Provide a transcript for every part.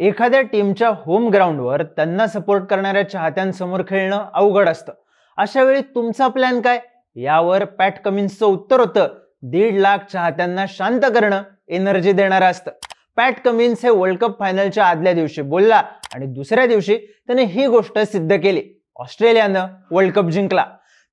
एखाद्या टीमच्या होम ग्राउंडवर त्यांना सपोर्ट करणाऱ्या चाहत्यांसमोर खेळणं अवघड असतं. अशा वेळी तुमचा प्लॅन काय? यावर पॅट कमिन्सचं उत्तर होतं. दीड लाख चाहत्यांना शांत करणं एनर्जी देणारं असतं. पॅट कमिन्स हे वर्ल्ड कप फायनलच्या आदल्या दिवशी बोलला आणि दुसऱ्या दिवशी त्याने ही गोष्ट सिद्ध केली. ऑस्ट्रेलियानं वर्ल्ड कप जिंकला.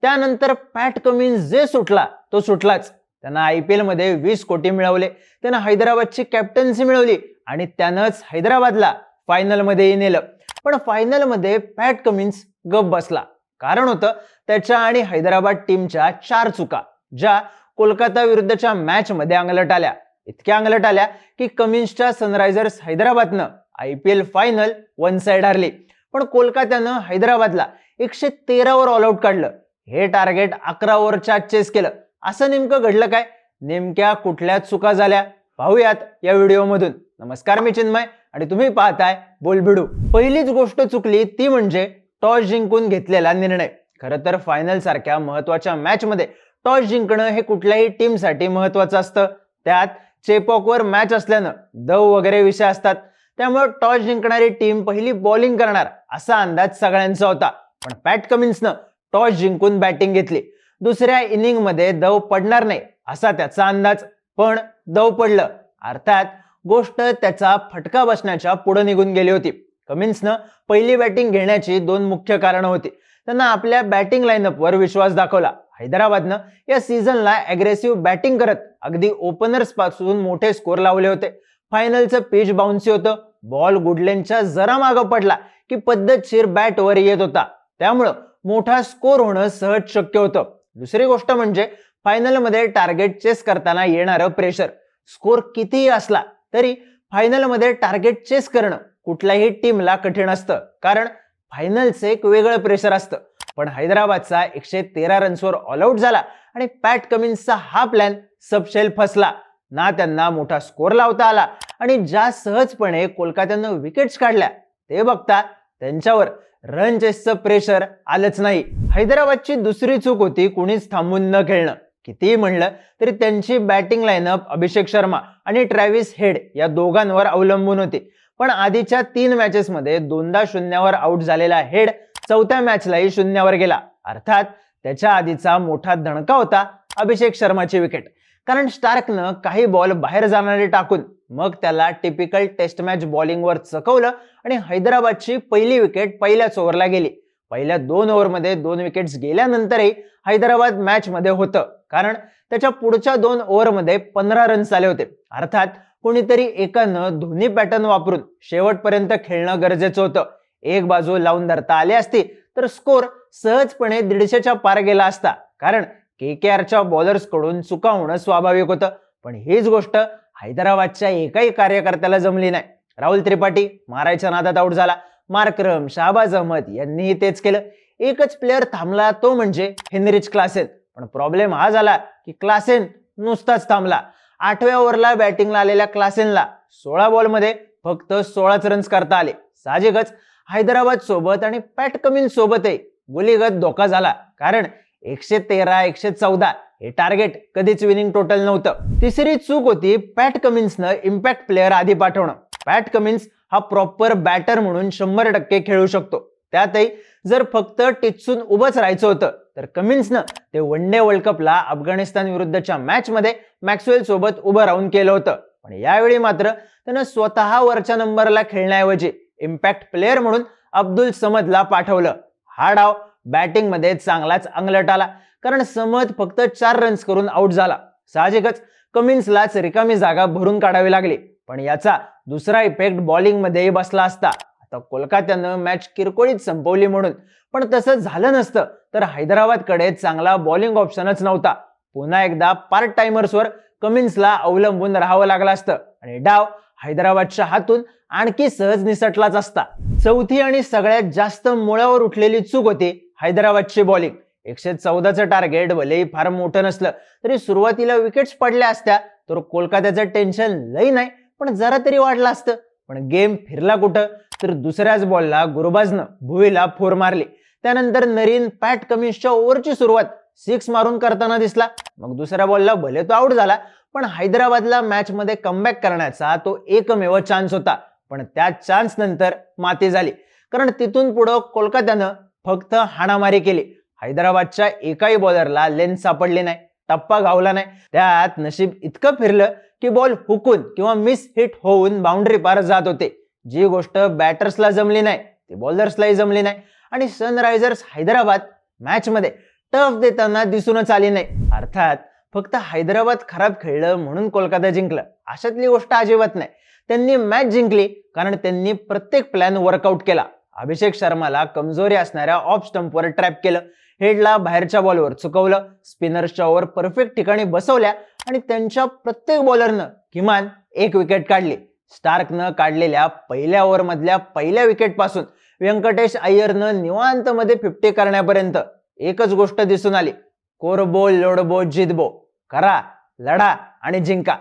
त्यानंतर पॅट कमिन्स जे सुटला तो सुटलाच. त्यांना आय पी एलमध्ये वीस कोटी मिळवले. त्यांना हैदराबादची कॅप्टन्सी मिळवली. आणि त्यानंच हैदराबादला फायनलमध्येही नेलं पण फायनलमध्ये पॅट कमिन्स गप बसला. कारण होतं त्याच्या आणि हैदराबाद टीमच्या चार चुका ज्या कोलकाता विरुद्धच्या मॅच मध्ये अंगलट आल्या. इतक्या अंगलट आल्या की कमिन्सच्या Sunrisers हैदराबादनं I P L final one side हारली. पण कोलकात्यानं हैदराबादला एकशे तेरावर ऑल आउट काढलं. हे टार्गेट अकरा ओव्हरच्या चेस केलं. असं नेमकं घडलं काय? नेमक्या कुठल्या चुका झाल्या? पाहूयात या व्हिडिओमधून नमस्कार मी चिन्मय आणि तुम्ही पाहताय बोलबिडू. पहिलीच गोष्ट चुकली ती म्हणजे टॉस जिंकून घेतलेला निर्णय. खरं तर फायनल सारख्या महत्त्वाच्या मॅच मध्ये टॉस जिंकणं हे कुठल्याही टीमसाठी महत्वाचं असतं. त्यात चेपॉकवर मॅच असल्यानं दव वगैरे विषय असतात. त्यामुळे टॉस जिंकणारी टीम पहिली बॉलिंग करणार असा अंदाज सगळ्यांचा होता. पण पॅट कमिन्सनं टॉस जिंकून बॅटिंग घेतली. दुसऱ्या इनिंगमध्ये दव पडणार नाही असा त्याचा अंदाज. पण दव पडलं. अर्थात गोष्ट त्याचा फटका बसण्याच्या पुढे निघून गेली होती. कमिन्सनं पहिली बॅटिंग घेण्याची दोन मुख्य कारणं होती. त्यांना आपल्या बॅटिंग लाईनअपवर विश्वास दाखवला. हैदराबादनं या सीझनला अग्रेसिव्ह बॅटिंग करत अगदी ओपनर्सपासून मोठे स्कोर लावले होते. फायनलचं पिच बाउन्सी होतं. बॉल गुडलेनच्या जरा मागं पडला की पद्धतशीर बॅटवर येत होता. त्यामुळं मोठा स्कोर होणं सहज शक्य होतं. दुसरी गोष्ट म्हणजे फायनलमध्ये टार्गेट चेस करताना येणारं प्रेशर स्कोर कितीही असला तरी फायनलमध्ये टार्गेट चेस करणं कुठल्याही टीमला कठीण असतं. कारण फायनलचं एक वेगळं प्रेशर असतं. पण हैदराबादचा एकशे तेरा रन्सवर ऑलआउट झाला आणि पॅट कमिन्सचा हा प्लॅन सबशेल फसला. ना त्यांना मोठा स्कोर लावता आला आणि ज्या सहजपणे कोलकात्यानं विकेट्स काढल्या ते बघता त्यांच्यावर रन चेसचं प्रेशर आलंच नाही. हैदराबादची दुसरी चूक होती कुणीच थांबून न खेळणं. कितीही म्हणलं तरी त्यांची बॅटिंग लाईनअप अभिषेक शर्मा आणि ट्रॅव्हिस हेड या दोघांवर अवलंबून होती. पण आधीच्या तीन मॅचेसमध्ये दोनदा शून्यावर आउट झालेला हेड चौथ्या मॅचलाही शून्यावर गेला. अर्थात त्याच्या आधीचा मोठा धणका होता अभिषेक शर्माची विकेट कारण स्टार्कनं काही बॉल बाहेर जाणारे टाकून मग त्याला टिपिकल टेस्ट मॅच बॉलिंगवर चकवलं आणि हैदराबादची पहिली विकेट पहिल्याच ओव्हरला गेली. पहिल्या दोन ओव्हरमध्ये दोन विकेट्स गेल्यानंतरही हैदराबाद मॅचमध्ये होतं. कारण त्याच्या पुढच्या दोन ओव्हरमध्ये पंधरा रन्स आले होते. अर्थात कोणीतरी एकानं दोन्ही पॅटर्न वापरून शेवटपर्यंत खेळणं गरजेचं होतं. एक बाजू लावून धरता आली असती तर स्कोर सहजपणे दीडशेच्या पार गेला असता. कारण के के आरच्या बॉलर्सकडून चुका होणं स्वाभाविक होतं. पण हीच गोष्ट हैदराबादच्या एकाही कार्यकर्त्याला जमली नाही. राहुल त्रिपाठी मारायच्या नादात आऊट झाला. मार्क्रम शाहबाज अहमद यांनीही तेच केलं. एकच प्लेअर थांबला तो म्हणजे हेनरिच क्लासेन. पण प्रॉब्लेम हा झाला की क्लासेन नुसताच थांबला. आठव्या ओव्हरला बॅटिंगला आलेल्या क्लासेनला सोळा बॉलमध्ये फक्त सोळाच रन्स करता आले. साहजिकच हैदराबाद सोबत आणि पॅट कमिन्स सोबतही गुलीगत धोका झाला. कारण एकशे तेरा एकशे चौदा हे टार्गेट कधीच विनिंग टोटल नव्हतं. तिसरी चूक होती पॅट कमिन्सनं इम्पॅक्ट प्लेअर आधी पाठवणं. पॅट कमिन्स हा प्रॉपर बॅटर म्हणून शंभर टक्के खेळू शकतो. त्यातही जर फक्त टिचून उभंच राहायचं होतं तर कमिन्सनं ते वन डे वर्ल्ड कपला अफगाणिस्तान विरुद्धच्या मॅचमध्ये मॅक्सवेल सोबत उभं राहून केलं होतं. पण यावेळी मात्र त्यानं स्वतः वरच्या नंबरला खेळण्याऐवजी इम्पॅक्ट प्लेअर म्हणून अब्दुल समदला पाठवलं. हा डाव बॅटिंगमध्ये चांगलाच अंगलट आला कारण समद फक्त चार रन्स करून आउट झाला. साहजिकच कमिन्सलाच रिकामी जागा भरून काढावी लागली. पण याचा दुसरा इफेक्ट बॉलिंगमध्येही बसला असता. आता कोलकात्यानं मॅच किरकोळीत संपवली म्हणून. पण तसं झालं नसतं तर हैदराबादकडे चांगला बॉलिंग ऑप्शनच नव्हता. पुन्हा एकदा पार्ट टाइमर्सवर कमिन्सला अवलंबून राहावं लागलं असतं. आणि डाव हैदराबादच्या हातून आणखी सहज निसटलाच असता. चौथी आणि सगळ्यात जास्त मुळावर उठलेली चूक होती हैदराबादची बॉलिंग एकशे चौदाचं टार्गेट भलेही फार मोठं नसलं तरी सुरुवातीला विकेट्स पडल्या असत्या तर कोलकात्याचं टेन्शन लई नाही. पण जरा तरी वाढलं असतं. पण गेम फिरला कुठं? तर दुसऱ्याच बॉलला गुरुबाजनं भुईला फोर मारली. त्यानंतर नरीन पॅट कमिन्सच्या ओव्हरची सुरुवात सिक्स मारून करताना दिसला. मग दुसऱ्या बॉलला भले तो आउट झाला पण हैदराबादला मॅचमध्ये कमबॅक करण्याचा तो एकमेव चान्स होता. पण त्या चान्स नंतर माती झाली. कारण तिथून पुढं कोलकात्यानं फक्त हाणामारी केली. हैदराबादच्या एकाही बॉलरला लेन्थ सापडली नाही. टप्पा गावला नाही. त्यात नशीब इतकं फिरलं की बॉल हुकून किंवा मिस हिट होऊन बाउंड्री पार जात होते. जी गोष्ट बॅटर्सला जमली नाही ती बॉलर्सलाही जमली नाही आणि सनरायझर्स हैदराबाद मॅचमध्ये टफ देताना दिसूनच आली नाही. अर्थात फक्त हैदराबाद खराब खेळलं म्हणून कोलकाता जिंकलं. अशातली गोष्ट अजिबात नाही. त्यांनी मॅच जिंकली कारण त्यांनी प्रत्येक प्लॅन वर्कआउट केला. अभिषेक शर्माला कमजोरी असणाऱ्या ऑफ स्टंपवर ट्रॅप केलं. हेडला बाहेरच्या बॉलवर चुकवलं. स्पिनर्सच्या ओव्हर परफेक्ट ठिकाणी बसवल्या आणि त्यांच्या प्रत्येक बॉलरनं किमान एक विकेट काढली. स्टार्कनं काढलेल्या पहिल्या ओव्हरमधल्या पहिल्या विकेटपासून व्यंकटेश अय्यरनं निवांतमध्ये फिफ्टी करण्यापर्यंत एकच गोष्ट दिसून आली. कोरबो लोडबो जितबो. करा लढा आणि जिंका.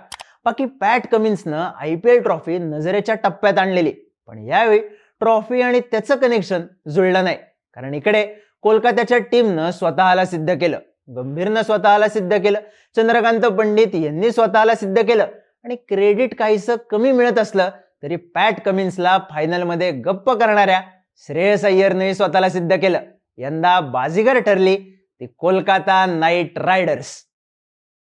बाकी पॅट कमिन्सनं आय पी एल ट्रॉफी नजरेच्या टप्प्यात आणलेली. पण यावेळी ट्रॉफी आणि त्याचं कनेक्शन जुळलं नाही. कारण इकडे कोलकात्याच्या टीमनं स्वतःला सिद्ध केलं. गंभीरनं स्वतःला सिद्ध केलं. चंद्रकांत पंडित यांनी स्वतःला सिद्ध केलं. आणि क्रेडिट काहीसं कमी मिळत असलं तरी पॅट कमिन्सला फायनलमध्ये गप्प करणाऱ्या श्रेयस अय्यरने स्वतःला सिद्ध केलं. यंदा बाजीगर ठरली ती कोलकाता नाईट रायडर्स.